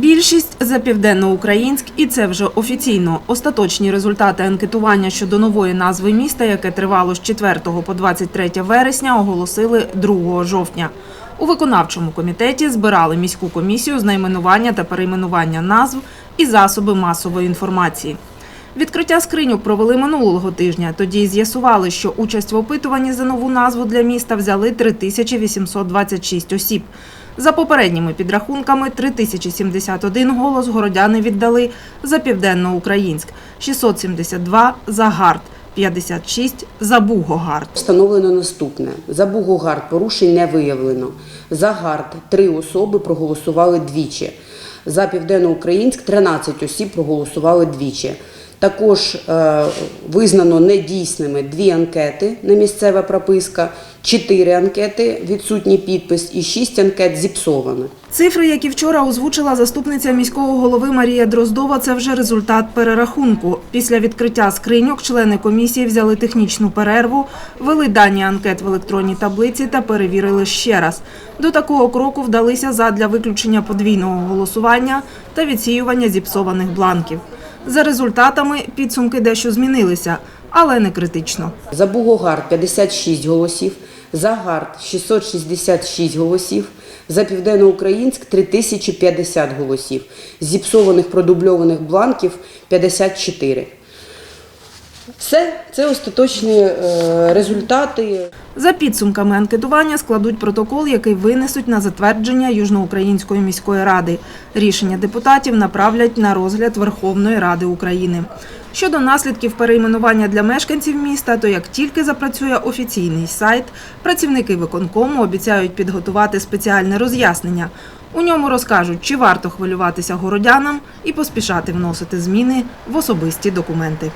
Більшість за південноукраїнськ, і це вже офіційно. Остаточні результати анкетування щодо нової назви міста, яке тривало з 4 по 23 вересня, оголосили 2 жовтня. У виконавчому комітеті збирали міську комісію з найменування та перейменування назв і засоби масової інформації. Відкриття скриньок провели минулого тижня. Тоді з'ясували, що участь в опитуванні за нову назву для міста взяли 3826 осіб. За попередніми підрахунками, 3071 голос городяни віддали за Південноукраїнськ, 672 – за Гард, 56 – за Бугогард. Встановлено наступне. За Бугогард порушень не виявлено. За Гард три особи проголосували двічі. За Південноукраїнськ 13 осіб проголосували двічі. Також е, визнано недійсними дві анкети на місцева прописка, чотири анкети відсутній підпис і шість анкет зіпсовано. Цифри, які вчора озвучила заступниця міського голови Марія Дроздова, це вже результат перерахунку. Після відкриття скриньок члени комісії взяли технічну перерву, ввели дані анкет в електронній таблиці та перевірили ще раз. До такого кроку вдалися задля виключення подвійного голосування та відсіювання зіпсованих бланків. За результатами підсумки дещо змінилися, але не критично. За Бугогард 56 голосів, за Гард 666 голосів, за Південноукраїнськ 3050 голосів. Зіпсованих продубльованих бланків 54. Все, це остаточні е, результати. За підсумками анкетування складуть протокол, який винесуть на затвердження Южноукраїнської міської ради. Рішення депутатів направлять на розгляд Верховної Ради України. Щодо наслідків перейменування для мешканців міста, то як тільки запрацює офіційний сайт, працівники виконкому обіцяють підготувати спеціальне роз'яснення. У ньому розкажуть, чи варто хвилюватися городянам і поспішати вносити зміни в особисті документи.